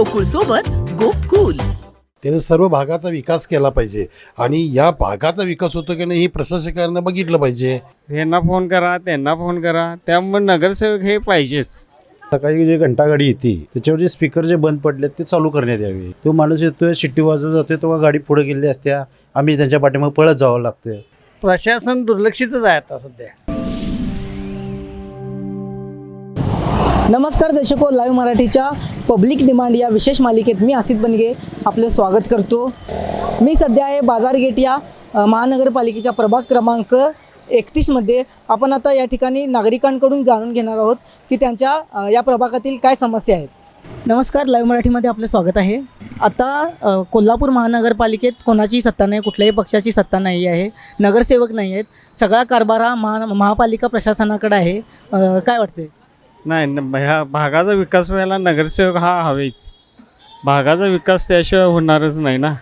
गोकुळ सोबत गोकुल. त्याने सर्व भागाचा विकास केला पाहिजे आणि या भागाचा विकास होतो की नाही हे प्रशासकांना बघितलं पाहिजे. यांना फोन करा त्यांना फोन करा. त्यामुळे नगरसेवक हे पाहिजेच. सकाळी जे घंटागाडी येते त्याच्यावर जे स्पीकर जे बंद पडले ते चालू करण्यात यावे. तो माणूस येतोय शिट्टी वाजवत जातोय तेव्हा गाडी पुढे गेलेली असत्या. आम्ही त्यांच्या पाठीमागे पळत जावं लागतोय. प्रशासन दुर्लक्षितच आहे आता सध्या. नमस्कार दर्शको लाईव्ह मराठीच्या पब्लिक डिमांड या विशेष मालिकेत मी आसित बनगे आपले स्वागत करतो. मी सध्या आहे बाजारगेट या महानगरपालिकेच्या प्रभाग क्रमांक एकतीसमध्ये आपण आता या ठिकाणी नागरिकांकडून जाणून घेणार आहोत की त्यांच्या या प्रभागातील काय समस्या आहेत. नमस्कार लाईव्ह मराठीमध्ये आपलं स्वागत आहे. आता कोल्हापूर महानगरपालिकेत कोणाची सत्ता नाही कुठल्याही पक्षाची सत्ता नाही आहे नगरसेवक नाही आहेत सगळा कारभार हा महा महापालिका प्रशासनाकडे आहे. काय वाटते नाही न- ह्या भागाचा विकास व्हायला नगरसेवक हा हवेच. भागाचा विकास त्याशिवाय होणारच नाही ना.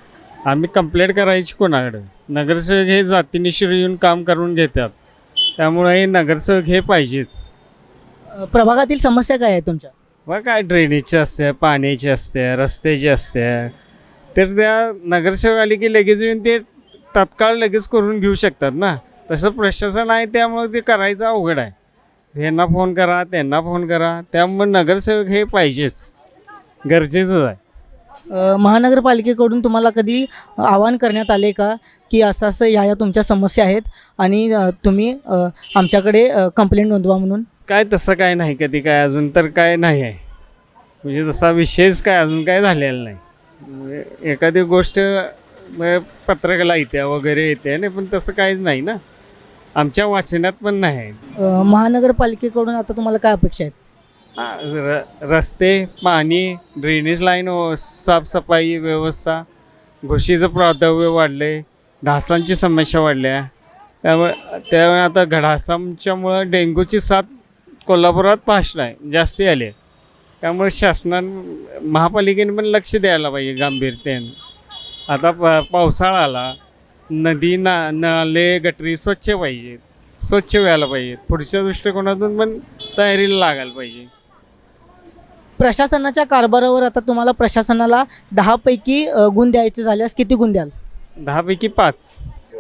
आम्ही कंप्लेंट करायची कोणाकडे? नगरसेवक हे जातीनिशीर येऊन काम करून घेतात. त्यामुळे हे नगरसेवक हे पाहिजेच. अ, प्रभागातील समस्या काय आहेत तुमच्या? मग काय ड्रेनेजची असते पाण्याची असते रस्त्याची असते. तर त्या नगरसेवक आले की लगेच येऊन ते तत्काळ लगेच करून घेऊ शकतात ना. तसं प्रशासन आहे त्यामुळे ते करायचं अवघड आहे. ह्यांना फोन करा त्यांना फोन करा. त्यामुळे नगरसेवक हे पाहिजेच. गरजेचंच आहे. अ, महानगरपालिकेकडून तुम्हाला कधी आवाहन करण्यात आले का की असं असं ह्या ह्या तुमच्या समस्या आहेत आणि अ, तुम्ही अ, आमच्याकडे कंप्लेंट नोंदवा म्हणून? काय तसं काय नाही कधी काय अजून तर काय नाही आहे. म्हणजे तसा विषयच काय अजून काय झालेला नाही. म्हणजे एखादी गोष्ट म्हणजे पत्रकाला येत्या वगैरे येते नाही पण तसं काहीच नाही ना. आमच्या वाचनात पण नाही. आहे अ, महानगरपालिकेकडून आता तुम्हाला काय अपेक्षा आहेत? हा, र रस्ते पाणी ड्रेनेज लाईन व साफसफाई व्यवस्था घुशीचं प्रादुर्भाव वाढले ढासांची समस्या वाढल्या. त्यामुळे त्यामुळे आता घडासांच्यामुळं डेंग्यूची साथ कोल्हापुरात फास्ट आहे जास्ती आली. आहे त्यामुळे शासनानं महापालिकेने पण लक्ष द्यायला पाहिजे गांभीर्याने आता प पावसाळा आला. नदी ना नाले गटरी स्वच्छ पाहिजेत स्वच्छ व्हायला पाहिजेत पुढच्या दृष्टिकोनातून पण तयारीला लागायला पाहिजे. प्रशासनाच्या कारभारावर आता तुम्हाला प्रशासनाला दहापैकी अ, गुण द्यायचे झाल्यास किती गुण द्याल? दहापैकी पाच.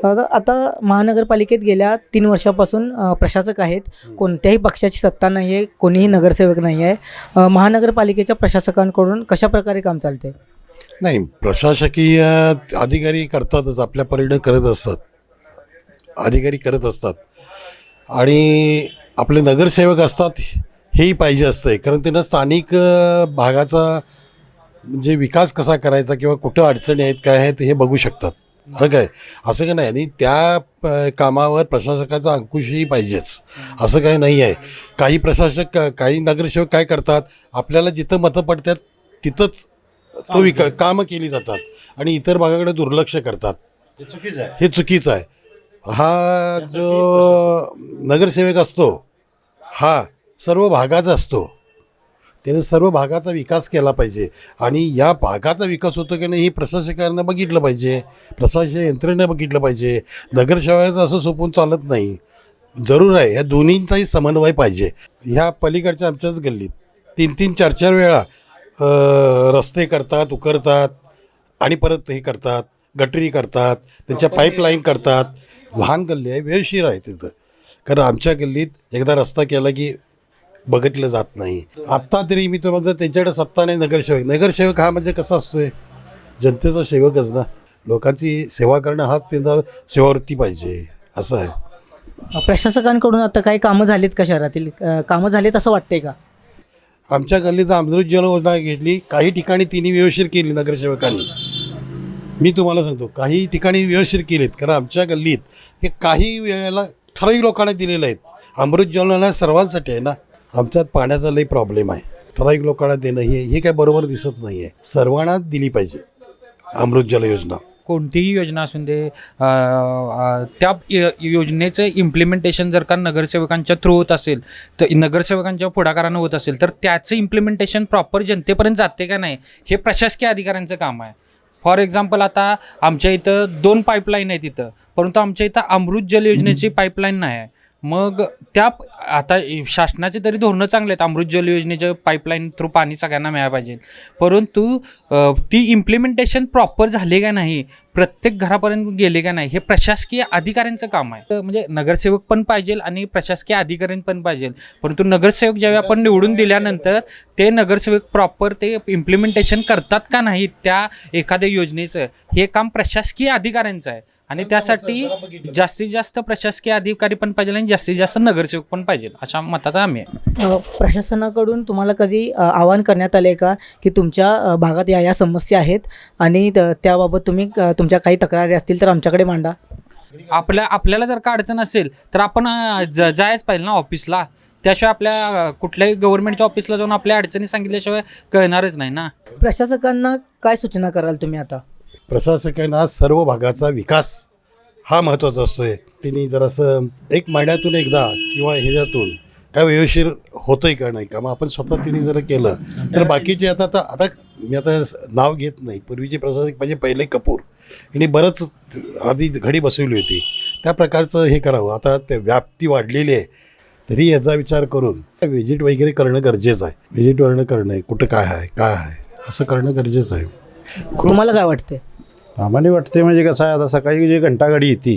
आता आता महानगरपालिकेत गेल्या तीन वर्षापासून अ, प्रशासक आहेत. कोणत्याही पक्षाची सत्ता नाही आहे कोणीही नगरसेवक नाही आहे अ, महानगरपालिकेच्या प्रशासकांकडून कशा प्रकारे काम चालते नाही प्रशासकीय अधिकारी करतातच आपल्या परीने करत असतात. अधिकारी करत असतात. आणि आपले नगरसेवक असतात हेही पाहिजे असतं कारण त्यांना स्थानिक भागाचा म्हणजे विकास कसा करायचा किंवा कुठं अडचणी आहेत काय आहेत हे बघू शकतात. हं काय? असं काय नाही? आणि त्या कामावर प्रशासकाचा अंकुशही पाहिजेच. असं काही नाही आहे. काही प्रशासक काही नगरसेवक काय करतात? आपल्याला जिथं मतं पडतात तिथंच तो विका कामं केली जातात आणि इतर भागाकडे दुर्लक्ष करतात. हे चुकीचं आहे. हे चुकीचं आहे. हा जो नगरसेवक असतो हा सर्व भागाचा असतो. त्याने सर्व भागाचा विकास केला पाहिजे आणि या भागाचा विकास होतो की नाही हे प्रशासकांना बघितलं पाहिजे प्रशासन यंत्रणा बघितलं पाहिजे. नगरसेवकाचं असं सोपून चालत नाही. जरूर आहे. या दोन्हींचाही समन्वय पाहिजे. ह्या पलीकडच्या आमच्याच गल्लीत तीन तीन चार चार वेळा रस्ते करतात उकरतात आणि परत हे करतात गटरी करतात त्यांच्या पाईपलाईन करतात. लहान गल्ली आहे वेळशीर आहे तिथं. कारण आमच्या गल्लीत एकदा रस्ता केला की बघितलं जात नाही. आत्ता तरी मी तुम्हाला त्यांच्याकडे सत्ता नाही नगरसेवक. नगरसेवक हा म्हणजे कसा असतोय? जनतेचा सेवकच ना. लोकांची सेवा करणं हाच त्यांचा सेवावृत्ती पाहिजे. असं आहे. प्रशासकांकडून आता काही कामं झालीत का शहरातील? कामं झालीत असं वाटतंय का? आमच्या गल्लीत अमृत जल योजना घेतली. काही ठिकाणी तिने व्यवस्थित केली नगरसेवकांनी. मी तुम्हाला सांगतो काही ठिकाणी व्यवस्थित केलीत. कारण आमच्या गल्लीत हे काही वेळेला ठराविक लोकांना दिलेलं आहेत. अमृत जल योजना सर्वांसाठी आहे ना. आमच्यात पाण्याचा लई प्रॉब्लेम आहे. ठराविक लोकांना देणं हे हे काय बरोबर दिसत नाही आहे सर्वांना दिली पाहिजे अमृत जल योजना. कोणतीही योजना असून दे त्या योजनेचं इम्प्लिमेंटेशन जर का नगरसेवकांच्या थ्रू होत असेल तर नगरसेवकांच्या पुढाकारानं होत असेल तर त्याचं इम्प्लिमेंटेशन प्रॉपर जनतेपर्यंत जाते का नाही हे प्रशासकीय अधिकाऱ्यांचं काम आहे. फॉर एक्झाम्पल आता आमच्या इथं दोन पाईपलाईन आहेत इथं परंतु आमच्या इथं अमृत जल योजनेची पाईपलाईन नाही आहे. मग त्या आता शासनाचे तरी धोरणं चांगले आहेत. अमृत जल योजनेच्या पाईपलाईन थ्रू पाणी सगळ्यांना मिळायला पाहिजे. परंतु ती इम्प्लिमेंटेशन प्रॉपर झाली का नाही प्रत्येक घरापर्यंत गेले का नाही हे प्रशासकीय अधिकाऱ्यांचं काम आहे. तर म्हणजे नगरसेवक पण पाहिजे आणि प्रशासकीय अधिकारी पण पाहिजे. परंतु नगरसेवक ज्यावेळी आपण निवडून दिल्यानंतर ते नगरसेवक प्रॉपर ते इम्प्लिमेंटेशन करतात का नाही त्या एखाद्या योजनेचं हे काम प्रशासकीय अधिकाऱ्यांचं आहे. आणि त्यासाठी जास्तीत जास्त प्रशासकीय अधिकारी पण पाहिजे आणि जास्तीत जास्त नगरसेवक पण पाहिजे. अशा मताचा आम्ही आहे. प्रशासनाकडून तुम्हाला कधी आवाहन करण्यात आले का की तुमच्या भागात या या समस्या आहेत आणि त- त्याबाबत तुम्ही तुमच्या काही तक्रारी असतील तर आमच्याकडे मांडा. आपल्या आपल्याला जर का अडचण असेल तर आपण जायच पाहिजे ना ऑफिसला. त्याशिवाय आपल्या कुठल्याही गव्हर्नमेंटच्या ऑफिसला जाऊन आपल्या अडचणी सांगितल्याशिवाय कळणारच नाही ना. प्रशासकांना काय सूचना कराल तुम्ही आता? प्रशासकांना सर्व भागाचा विकास हा महत्त्वाचा असतो आहे तिने जरासं एक महिन्यातून एकदा किंवा ह्याच्यातून काय व्यवस्थित होतंय का नाही का मग आपण स्वतः तिने जर केलं तर बाकीचे आता आता आता मी आता नाव घेत नाही. पूर्वीचे प्रशासक म्हणजे पहिले कपूर. यांनी बरंच आधी घडी बसवली होती. त्या प्रकारचं हे करावं. आता ते व्याप्ती वाढलेली आहे. तरी याचा विचार करून व्हिजिट वगैरे करणं गरजेचं आहे. व्हिजिट वगैरे करणं कुठं काय आहे? काय आहे? असं करणं गरजेचं आहे. तुम्हाला काय वाटते आम्हाला वाटते म्हणजे कसं आहे आता सकाळी जी घंटागाडी येते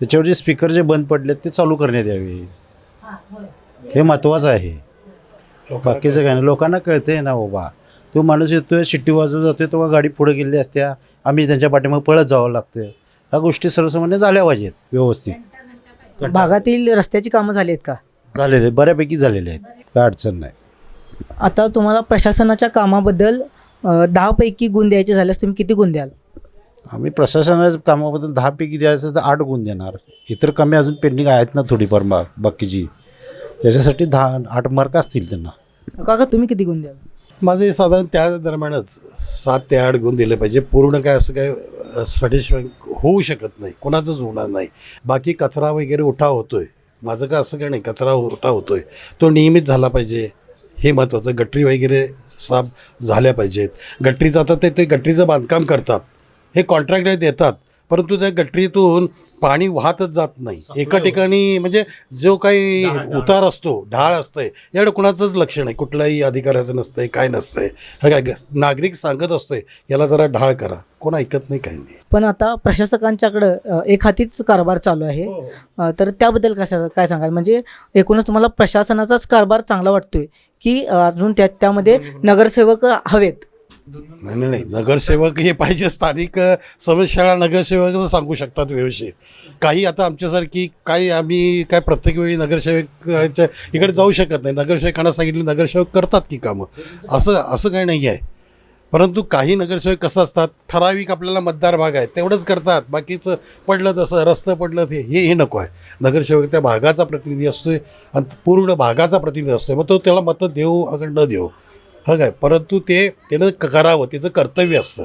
त्याच्यावर जे स्पीकर जे बंद पडले ते चालू करण्यात यावे. हे महत्त्वाचं आहे. बाकीचं काय नाही. लोकांना कळतंय ना बाबा. तो माणूस येतोय शिट्टी वाजवत जातोय तेव्हा गाडी पुढे गेली असत्या आम्ही त्यांच्या पाठीमागे पळत जावं लागतंय. ह्या गोष्टी सर्वसामान्य झाल्या पाहिजेत व्यवस्थित. भागातील रस्त्याची कामं झाली आहेत का? झालेले बऱ्यापैकी झालेले आहेत. काय अडचण नाही. आता तुम्हाला प्रशासनाच्या कामाबद्दल दहापैकी गुण द्यायचे झाल्यास तुम्ही किती गुण द्याल? आम्ही प्रशासनाच्या कामाबद्दल दहापैकी द्यायचं तर आठ गुण देणार. इतर कमी अजून पेंडिंग आहेत ना थोडीफार बा बाकीची. त्याच्यासाठी दहा आठ मार्क असतील त्यांना. काका तुम्ही किती गुण द्याल? माझे साधारण त्या दरम्यानच सात ते आठ गुण दिले पाहिजे. पूर्ण काय असं काय सॅटिस्फाय होऊ शकत नाही. कोणाचंच होणार नाही. बाकी कचरा वगैरे उठा होतोय. माझं काय असं काय नाही कचरा उठा होतोय. तो नियमित झाला पाहिजे. हे महत्त्वाचं गटरी वगैरे साफ झाल्या पाहिजेत. गटरीचं आता ते ते गटरीचं बांधकाम करतात. हे कॉन्ट्रॅक्टर देतात. परंतु त्या गटरीतून पाणी वाहतच जात नाही. एका ठिकाणी म्हणजे जो काही उतार असतो ढाळ असतंय याकडे कुणाचंच लक्ष नाही. कुठल्याही अधिकाऱ्याचं नसतंय काय नसतंय. हे काय नागरिक सांगत असतोय याला जरा ढाळ करा. कोण ऐकत नाही काही नाही. पण आता प्रशासकांच्याकडं एक हातीच कारभार चालू आहे. अ, तर त्याबद्दल कसं काय सांगाल? म्हणजे एकूणच तुम्हाला प्रशासनाचाच कारभार चांगला वाटतोय की अजून त्या त्यामध्ये नगरसेवक हवेत. नाही नाही नाही. नगरसेवक हे पाहिजे स्थानिक समस्या समस्याला नगरसेवक सांगू शकतात व्यवस्थित. काही आता आमच्यासारखी काही आम्ही काय प्रत्येक वेळी नगरसेवकाच्या इकडे जाऊ शकत नाही. नगरसेवकांना सांगितले नगरसेवक करतात की कामं. असं असं काही नाही आहे. परंतु काही नगरसेवक कसं असतात ठराविक आपल्याला मतदार भाग आहे तेवढंच करतात. बाकीचं पडलं तसं रस्तं पडलं ते हे हे नको आहे. नगरसेवक त्या भागाचा प्रतिनिधी असतोय आणि पूर्ण भागाचा प्रतिनिधी असतोय. मग तो त्याला मतं देऊ अगर न देऊ हा काय परंतु ते त्यानं क- करावं त्याचं कर्तव्य असतं.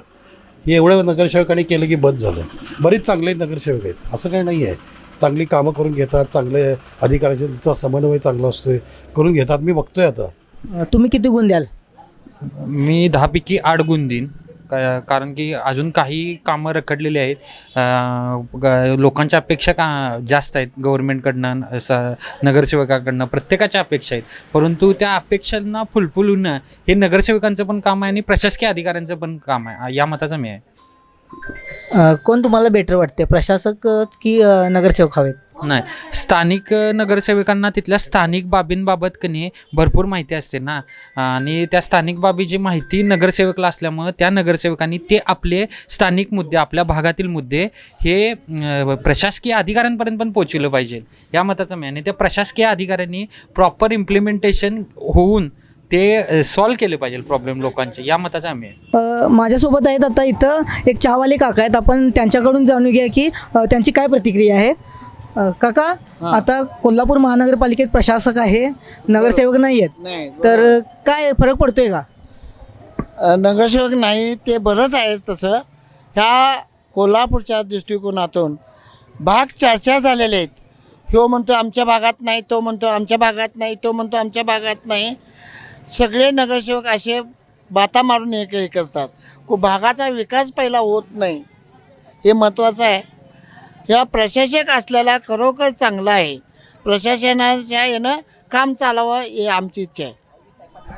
हे एवढं नगरसेवकांनी केलं की बंद झालं. बरेच चांगले नगरसेवक आहेत. असं काही नाही आहे. चांगली कामं करून घेतात चांगले अधिकाऱ्याचा त्यांचा समन्वय चांगला असतोय करून घेतात. मी बघतोय आता. तुम्ही किती गुण द्याल? मी दहापैकी आठ गुण देईन. का कारण की अजून काही कामं रखडलेली आहेत. लोकांच्या अपेक्षा का जास्त आहेत गव्हर्नमेंटकडनं स- नगरसेवकाकडनं? प्रत्येकाच्या अपेक्षा आहेत. परंतु त्या अपेक्षांना फुलफुलून हे नगरसेवकांचं पण काम आहे आणि प्रशासकीय अधिकाऱ्यांचं पण काम आहे. या मताचा मी आहे. अ, कोण तुम्हाला बेटर वाटते प्रशासकच की अ, नगरसेवक हवेत? नाही. स्थानिक अ, नगरसेवकांना तिथल्या स्थानिक बाबींबाबत कनी भरपूर माहिती असते ना. आणि त्या स्थानिक बाबीची माहिती नगरसेवकला असल्यामुळं त्या नगरसेवकांनी ते आपले स्थानिक मुद्दे आपल्या भागातील मुद्दे हे अ, प्रशासकीय अधिकाऱ्यांपर्यंत पण पोचवलं पाहिजे. या मताचं मी आहे. आणि त्या प्रशासकीय अधिकाऱ्यांनी प्रॉपर इम्प्लिमेंटेशन होऊन ते सॉल्व केले पाहिजे प्रॉब्लेम लोकांचे. या मताचा आम्ही आहे. अ, माझ्यासोबत आहेत आता इथं एक चहावाले काका आहेत. आपण त्यांच्याकडून जाणून घ्या की त्यांची काय प्रतिक्रिया आहे. काका आता कोल्हापूर महानगरपालिकेत प्रशासक आहे नगरसेवक नाही आहेत तर काय फरक पडतोय का? नगरसेवक नाही ते बरंच आहे तसं. ह्या कोल्हापूरच्या दृष्टिकोनातून भाग चर्चा झालेले आहेत. ह्यो म्हणतो आमच्या भागात नाही तो म्हणतो आमच्या भागात नाही तो म्हणतो आमच्या भागात नाही. सगळे नगरसेवक असे बाता मारून हे हे करतात. को भागाचा विकास पहिला होत नाही. हे महत्त्वाचं आहे. ह्या प्रशासक असल्याला खरोखर चांगला आहे. प्रशासनाच्या यानं काम चालावं हे आमची इच्छा आहे.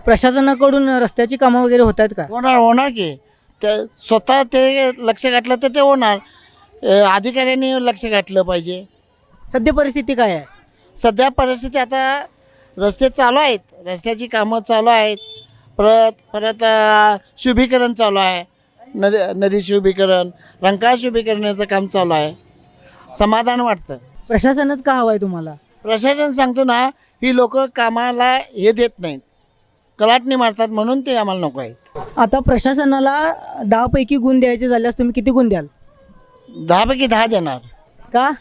प्रशासनाकडून रस्त्याची कामं वगैरे होत आहेत का? होणार होणार की. ते स्वतः ते लक्ष घातलं तर ते होणार. अ, अधिकाऱ्यांनी लक्ष घातलं पाहिजे. सध्या परिस्थिती काय आहे? सध्या परिस्थिती आता रस्ते चालू आहेत. रस्त्याची कामं चालू आहेत. परत परत शुभीकरण चालू आहे. नदी नदी शुभीकरण रंकाळ शुभीकरणाचं काम चालू आहे. समाधान वाटतं. प्रशासनच का हवं आहे तुम्हाला? प्रशासन सांगतो ना ही लोक कामाला हे देत नाहीत. कलाटणी मारतात म्हणून ते आम्हाला नको आहेत. आता प्रशासनाला दहापैकी गुण द्यायचे झाल्यास तुम्ही किती गुण द्याल? दहापैकी दहा देणार. का?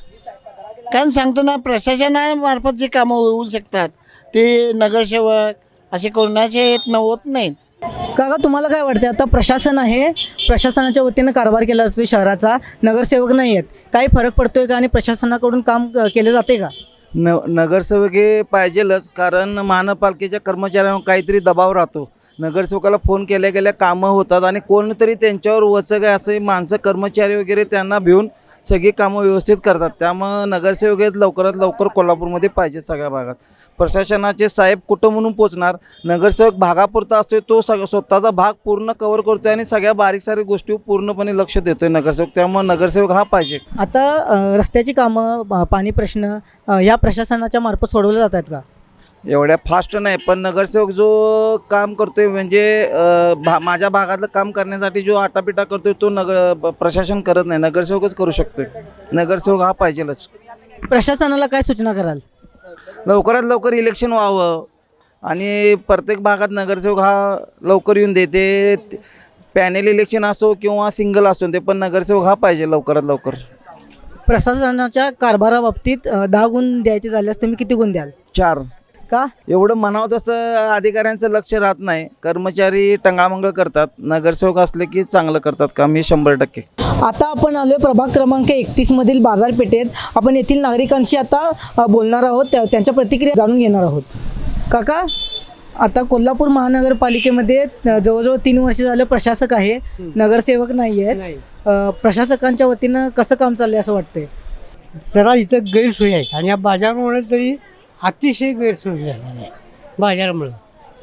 कारण सांगतो ना प्रशासनामार्फत जे कामं होऊ शकतात ते नगरसेवक असे कोणाचे येत न होत नाहीत. काका तुम्हाला काय वाटते आता प्रशासन आहे. प्रशासनाच्या वतीनं कारभार केला जातो शहराचा. नगरसेवक नाही आहेत. काही फरक पडतोय का आणि प्रशासनाकडून काम अ, केलं जाते का? न नगरसेवक हे पाहिजेलच कारण महानगरपालिकेच्या कर्मचाऱ्यांवर काहीतरी दबाव राहतो. नगरसेवकाला फोन केल्या गेल्या कामं होतात आणि कोणतरी त्यांच्यावर वचक आहे असे माणसं कर्मचारी वगैरे त्यांना भिवून सगळी कामं व्यवस्थित करतात. त्यामुळं नगरसेवक हे लवकरात लवकर कोल्हापूरमध्ये पाहिजे सगळ्या भागात. प्रशासनाचे साहेब कुठं म्हणून पोचणार नगरसेवक भागापुरता असतो तो सग स्वतःचा भाग पूर्ण कवर करतोय आणि सगळ्या बारीक सारीक गोष्टी पूर्णपणे लक्ष देतोय नगरसेवक. त्यामुळे नगरसेवक हा पाहिजे. आता रस्त्याची कामं पाणी प्रश्न या प्रशासनाच्या मार्फत सोडवले जात आहेत का? एवढ्या फास्ट नाही पण नगरसेवक जो काम करतोय म्हणजे भा माझ्या भागातलं काम करण्यासाठी जो आटापिटा करतोय तो नगर प्रशासन करत नाही. नगरसेवकच करू शकतोय. नगरसेवक हा पाहिजेलच. प्रशासनाला काय सूचना कराल? लवकरात लवकर इलेक्शन व्हावं. आणि प्रत्येक भागात नगरसेवक हा लवकर येऊन देते. पॅनेल इलेक्शन असो किंवा सिंगल असो ते पण नगरसेवक हा पाहिजे लवकरात लवकर. प्रशासनाच्या कारभाराबाबतीत दहा गुण द्यायचे झाल्यास तुम्ही किती गुण द्याल? चार. का? एवढं म्हणावं तसं अधिकाऱ्यांचं लक्ष राहत नाही. कर्मचारी टंगामंगळ करतात. नगरसेवक असले की चांगलं करतात काम हे शंभर टक्के. आता आपण आलोय प्रभाग क्रमांक एकतीस मधील बाजारपेठेत. आपण येथील नागरिकांशी आता बोलणार आहोत. त्या- त्यांच्या प्रतिक्रिया जाणून घेणार आहोत. काका आता कोल्हापूर महानगरपालिकेमध्ये जवळजवळ तीन वर्ष झालं प्रशासक आहे. नगरसेवक नाही. आहेत प्रशासकांच्या वतीनं कसं काम चाललंय असं वाटतंय? जरा इथं गैरसोयी आहेत आणि या बाजारामुळे तरी अतिशय गैरसोय झालेली आहे. बाजारामुळं.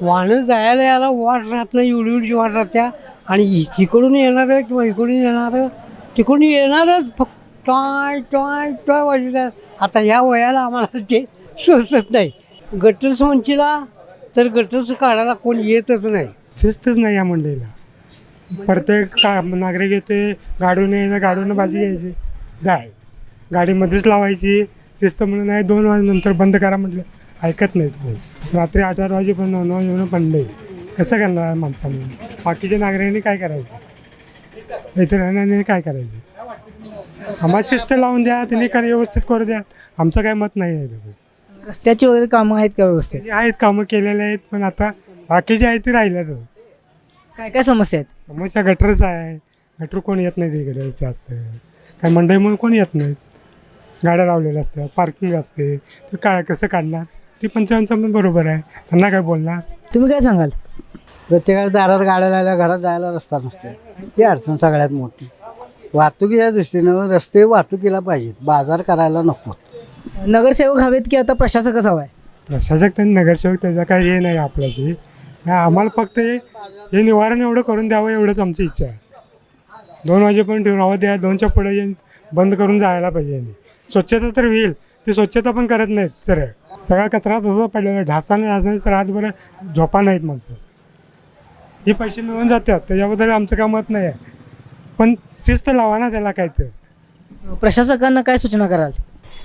वाहनं जायला यायला वाट राहत नाही एवढी एवढी वाट राहत्या. आणि तिकडून येणारं किंवा इकडून येणारं तिकडून येणारच फक्त टॉय टॉय टॉय वाजवतात आता ह्या वयाला आम्हाला ते सोसत नाही. गटरस म्हणशीला तर गटरस काढायला कोण येतच नाही. शिस्तच नाही या मंडळीला प्रत्येक का नागरिक येते गाडून यायचं गाडून बाजी घ्यायची. जाय. गाडीमध्येच लावायची. शिस्त म्हणून नाही दोन वाजेनंतर बंद करा म्हटलं. ऐकत नाहीत रात्री आठ आठ वाजेपर्यंत नऊ नऊ वाजेपर्यंत बंद आहे कसं करणार माणसांनी? बाकीच्या नागरिकांनी काय करायचं? इतरांनी काय करायचं? आम्हाला शिस्त लावून द्या त्यांनी काय व्यवस्थित करू द्या. आमचं काय मत नाही आहे. रस्त्याची वगैरे कामं आहेत का व्यवस्थित? आहेत कामं केलेले आहेत पण आता बाकीचे आहेत ते राहिल्यात काय काय समस्या आहेत? समस्या गटरच आहे. गटर कोण येत नाही तिकडे जास्त. काय मंडई म्हणून कोण येत नाहीत? गाड्या लावलेल्या असतात पार्किंग असते ते काय कसं काढणार? ती पंचावन्न पण बरोबर आहे. त्यांना काय बोलणार? तुम्ही काय सांगाल? प्रत्येकाच्या दारात गाड्या लावल्या घरात जायला रस्ता नसतो. ती अडचण सगळ्यात मोठी. वाहतुकीच्या दृष्टीनं रस्ते वाहतुकीला पाहिजेत. बाजार करायला नको. नगरसेवक हवेत की आता प्रशासकच हवा आहे प्रशासक त्यांनी नगरसेवक त्याचा काही हे नाही आपल्याशी. आम्हाला फक्त हे हे निवारण एवढं करून द्यावं एवढंच आमची इच्छा आहे. दोन वाजेपर्यंत राहू द्या दोनच्या पुढे येऊन बंद करून जायला पाहिजे. यांनी. स्वच्छता तर होईल. ती स्वच्छता पण करत नाहीत सर. सगळा कचरा तसा पडलेला ढासाने ढासाने तर रातभर झोपा नाहीत माणसं. हे पैसे मिळून जातात. त्याच्याबद्दल आमचं काय मत नाही. आहे पण शिस्त लावा ना त्याला काय तर प्रशासकांना काय सूचना कराल?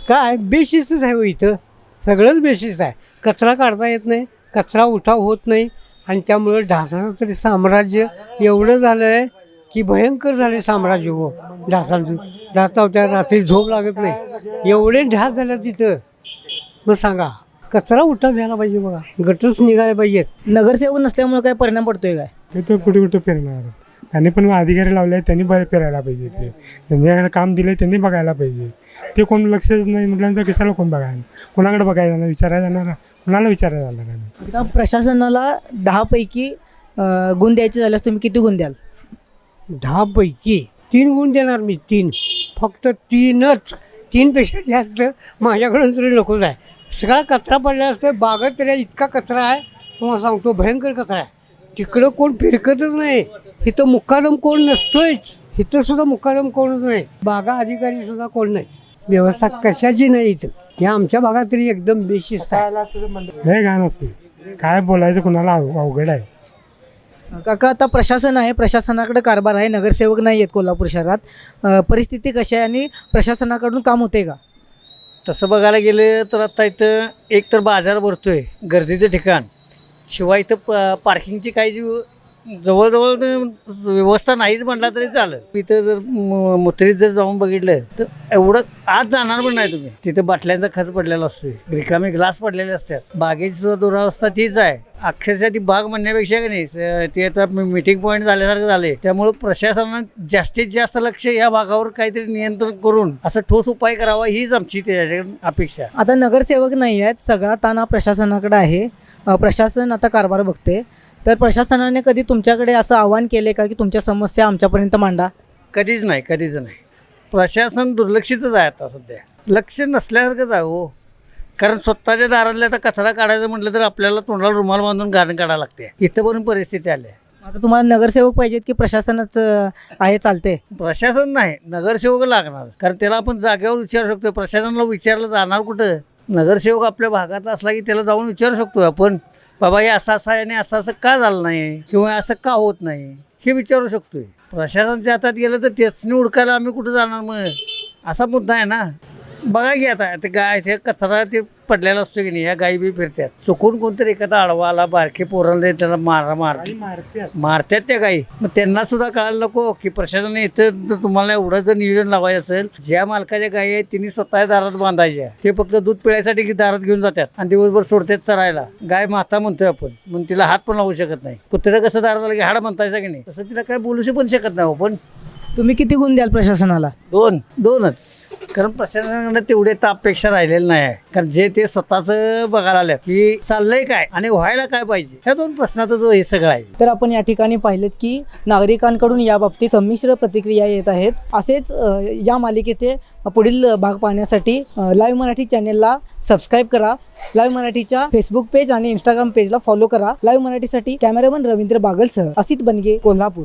काय? बेशिस्तच आहे हो इथं. सगळंच बेशिस्त आहे. कचरा काढता येत नाही. कचरा उठाव होत नाही. आणि त्यामुळं ढासाचं तरी साम्राज्य एवढं झालं आहे की भयंकर झाले साम्राज्य हो. ढासांचं. ढास त्या रात्री झोप लागत नाही. एवढे ढास झाले तिथं. मग सांगा कचरा उठाव द्यायला पाहिजे बघा. गटरच निघायला पाहिजेत. नगरसेवक नसल्यामुळे काय परिणाम पडतोय काय? ते तर कुठे कुठे फिरणार त्यांनी पण अधिकारी लावले आहेत त्यांनी बरे फिरायला पाहिजे ते. त्यांच्याकडे काम दिले त्यांनी बघायला पाहिजे. ते कोण लक्षच नाही म्हटल्यानंतर कशाला कोण बघायला? कोणाकडे बघायला जाणार? विचारायला जाणार? कोणाला विचारायला जाणार आम्ही आता प्रशासनाला दहापैकी अ, गुण द्यायचे झाल्यास तुम्ही किती गुण द्याल? दहापैकी? तीन गुण देणार मी तीन. फक्त तीनच. तीनपेक्षा जास्त माझ्याकडून तरी नकोच आहे सगळा कचरा पडला असतो बागत तरी इतका कचरा आहे. तुम्हाला सांगतो भयंकर कचरा आहे. तिकडं कोण फिरकतच नाही. इथं मुक्कादम कोण नसतोयच. इथं सुद्धा मुक्कादम कोणच नाही. बागा अधिकारी सुद्धा कोण नाही व्यवस्था कशाची नाही इथं. या आमच्या भागात तरी एकदम बेशिस्त आहे. लय घाण असते. काय बोलायचं कुणाला अव- अवघड आहे. काका आता प्रशासन आहे. प्रशासनाकडे कारभार आहे. नगरसेवक नाही आहेत कोल्हापूर शहरात. अ, परिस्थिती कशी आहे आणि प्रशासनाकडून काम होते का? तसं बघायला गेलं तर आता इथं एक तर बाजार भरतो आहे गर्दीचं ठिकाण. शिवाय इथं प पार्किंगची काही जी जवळजवळ व्यवस्था नाहीच म्हटला तरी चालेल. तिथं जर म- मुत्रीत जर जाऊन बघितलं तर एवढं आज जाणार पण नाही तुम्ही. तिथं बाटल्यांचा खर्च पडलेला असतो रिकामे ग्लास पडलेले असतात. बागेची सुद्धा दुरावस्था तीच आहे. अक्षरशः ती बाग म्हणण्यापेक्षा की नाही ते आता मीटिंग पॉईंट झाल्यासारखं झाले त्यामुळं प्रशासनानं जास्तीत जास्त लक्ष या भागावर काहीतरी नियंत्रण करून असं ठोस उपाय करावा हीच आमची त्याच्याकडे अपेक्षा. आता नगरसेवक नाही आहेत सगळा ताण हा प्रशासनाकडे आहे. प्रशासन आता कारभार बघते तर प्रशासनाने कधी तुमच्याकडे असं आवाहन केले का की तुमच्या समस्या आमच्यापर्यंत मांडा? कधीच नाही कधीच नाही. प्रशासन दुर्लक्षितच आहे आता सध्या. लक्ष नसल्यासारखंच आहे हो. कारण स्वतःच्या दारातल्या आता कचरा काढायचं म्हटलं तर आपल्याला तोंडाला रुमाल बांधून गाणं काढायला लागते इथं पण परिस्थिती आली आहे. आता तुम्हाला नगरसेवक पाहिजेत की प्रशासनच आहे चालते प्रशासन नाही नगरसेवक लागणार. कारण त्याला आपण जागेवर विचारू शकतो प्रशासनाला विचारलं जाणार कुठं? नगरसेवक आपल्या भागात असला की त्याला जाऊन विचारू शकतो आपण. बाबा हे असं असं आहे आणि असं असं का झालं नाही? किंवा असं का होत नाही? हे विचारू शकतोय. प्रशासनच्या हातात गेलं तर तेच उडकायला आम्ही कुठं जाणार मग? असा मुद्दा आहे ना. बघा की आता ते गाय ते कचरा ते पडलेला असतो की नाही या गायी बी फिरतात चुकून कोणतरी एखादा आडवा आला बारके पोरांना त्याला मारा मार मारतात त्या गायी. मग त्यांना सुद्धा कळायला नको की प्रशासनाने इथं जर तुम्हाला एवढं जर नियोजन लावायचं असेल ज्या मालकाच्या गायी आहेत तिने स्वतः दारात बांधायच्या. ते फक्त दूध पिळायसाठी दारात घेऊन जातात आणि दिवसभर सोडतात चरायला. गाय माता म्हणतोय आपण मग तिला हात पण लावू शकत नाही. कुत्र्या कसं दारात आलं की हाड म्हणतायचं की नाही? तसं तिला काय बोलू पण शकत नाही हो पण तुम्ही किती गुण द्याल प्रशासनाला? दोन. दोनच. कारण प्रशासनाकडे तेवढे तर अपेक्षा राहिलेली नाही. आहे कारण जे ते स्वतःच बघायला आल्यात की चाललंय काय आणि व्हायला काय पाहिजे ह्या दोन प्रश्नातच हे सगळं आहे. तर आपण या ठिकाणी पाहिलेत की नागरिकांकडून या बाबतीत संमिश्र प्रतिक्रिया येत आहेत. असेच अ, या मालिकेचे पुढील भाग पाहण्यासाठी लाईव्ह मराठी चॅनेलला सबस्क्राईब करा. लाईव्ह मराठीच्या फेसबुक पेज आणि इंस्टाग्राम पेजला फॉलो करा. लाईव्ह मराठीसाठी कॅमेरामन रवींद्र बागलसह असित बनगे कोल्हापूर.